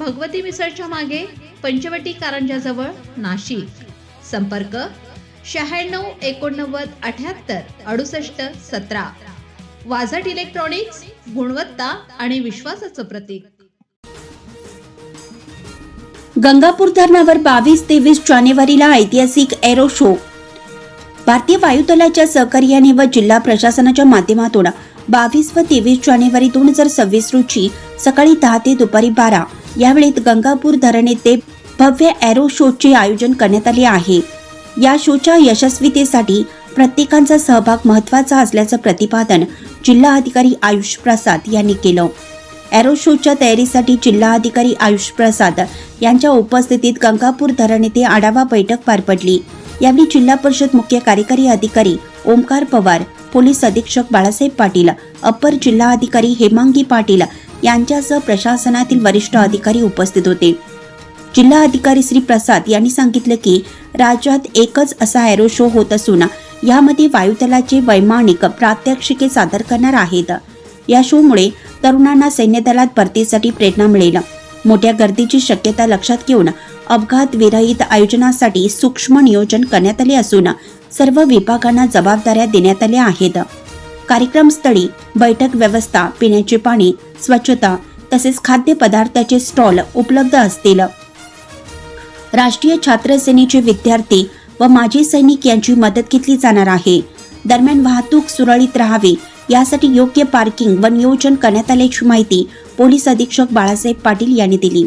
भगवती मिसळच्या मागे पंचवटी कारंजाजवळ नाशिक. संपर्क शहाण्णव एकोणनव्वद अठ्याहत्तर अडुसष्ट सतरा. वाझट इलेक्ट्रॉनिक्स गुणवत्ता आणि विश्वासाचं प्रतीक. गंगापूर धरणावर बावीस तेवीस जानेवारीला ऐतिहासिक एरो शो भारतीय वायुदलाच्या सहकार्याने व जिल्हा प्रशासनाच्या माध्यमातून बावीस व तेवीस जानेवारी दोन हजार सव्वीस रोजी सकाळी दहा ते दुपारी बारा. यावेळी गंगापूर धरण येथे भव्य एरो शोचे आयोजन करण्यात आले आहे. या शोच्या यशस्वीतेसाठी प्रत्येकांचा सहभाग महत्त्वाचा असल्याचं प्रतिपादन जिल्हा अधिकारी आयुष प्रसाद यांनी केलं. एरो शोच्या तयारीसाठी जिल्हा अधिकारी आयुष प्रसाद यांच्या उपस्थितीत गंगापूर धरण येथे आढावा बैठक पार पडली. यावेळी जिल्हा परिषद मुख्य कार्यकारी अधिकारी ओमकार पवार पोलीस अधीक्षक बाळासाहेब पाटील अप्पर जिल्हा अधिकारी हेमांगी पाटील यांच्यासह प्रशासनातील वरिष्ठ अधिकारी उपस्थित होते. जिल्हा अधिकारी श्री प्रसाद यांनी सांगितलं की राज्यात एकच असा एरो शो होत असून यामध्ये वायुदलाचे वैमानिक प्रात्यक्षिके सादर करणार आहेत. या शोमुळे तरुणांना सैन्यदलात भरतीसाठी प्रेरणा मिळेल. मोठ्या गर्दीची शक्यता लक्षात घेऊन अपघात विरहित आयोजनासाठी सूक्ष्म नियोजन करण्यात आले असून सर्व विभागांना जबाबदाऱ्या देण्यात आल्या आहेत. कार्यक्रमस्थळी बैठक व्यवस्था पिण्याचे पाणी स्वच्छता तसेच खाद्यपदार्थाचे स्टॉल उपलब्ध असतील. राष्ट्रीय छात्र सेनेचे विद्यार्थी व माजी सैनिक यांची मदत घेतली जाणार आहे. दरम्यान वाहतूक सुरळीत राहावी यासाठी योग्य पार्किंग व नियोजन करण्यात आल्याची माहिती पोलीस अधीक्षक बाळासाहेब पाटील यांनी दिली.